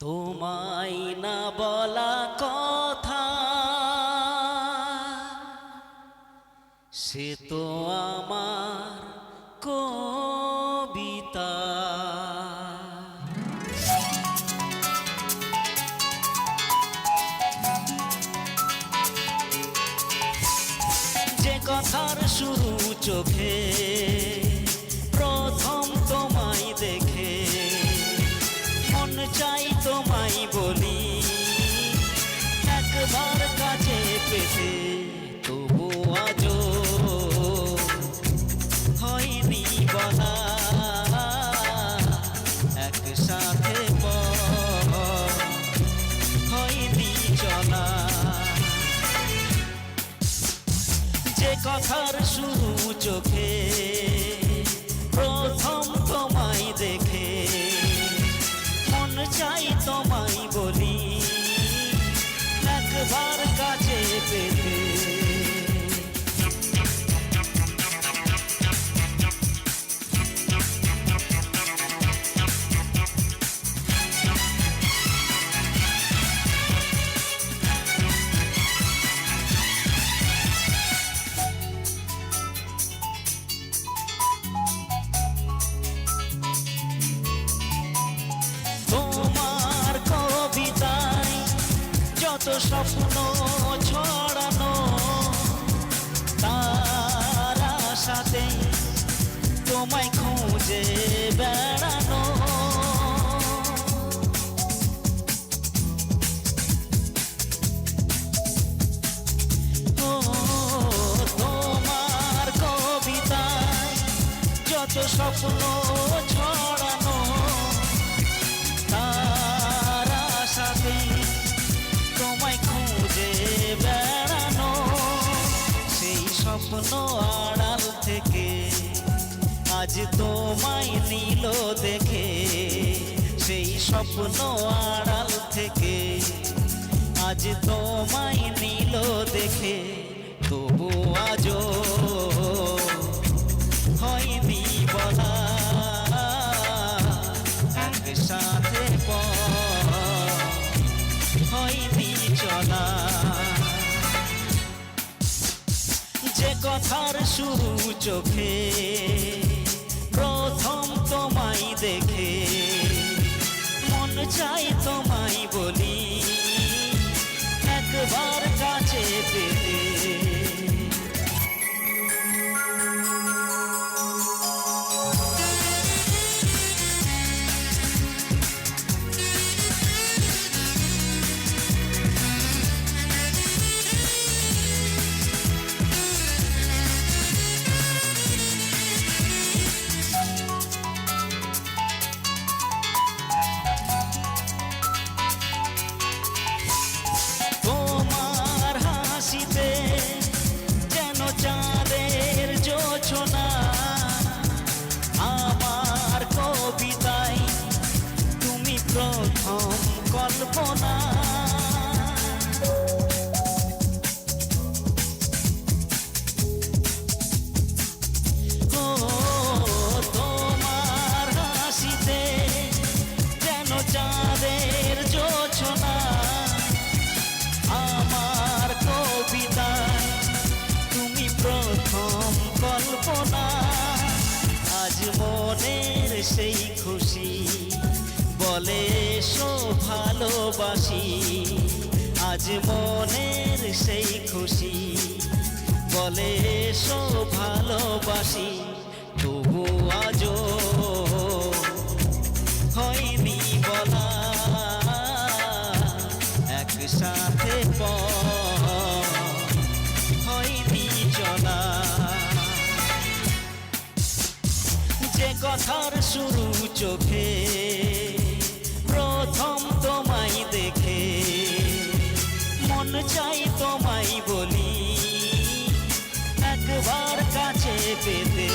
তোমায় না বলা কথা। সে তো আমার কবিতা। যে কথার শুরু চোখে হয়নি একসাথে হয়নি চলা। যে কথার শুরু চোখে যত স্বপ্ন ছড়ানো। তার সাথে তোমায় খুঁজে বেড়ানো। তোমার কবিতায় যত স্বপ্ন আড়াল থেকে আজ তোমায় নিল দেখে, সেই স্বপ্ন আড়াল থেকে আজ তোমায় নিল দেখে, তবু আজও হয়নি বলা। কথার শুরু চোখে প্রথম তোমায় দেখে। মন চাই তোমায় বলি একবার কাছে পেতে সেই খুশি। বলে, এসো ভালোবাসি। আজ মনের সেই খুশি। বলে, এসো ভালোবাসি। তবু আজও হয়নি বলা। একসাথে পথ কথার শুরু চোখে। প্রথম তোমায় দেখে। মন চাই তোমায় বলি একবার কাছে পেতে।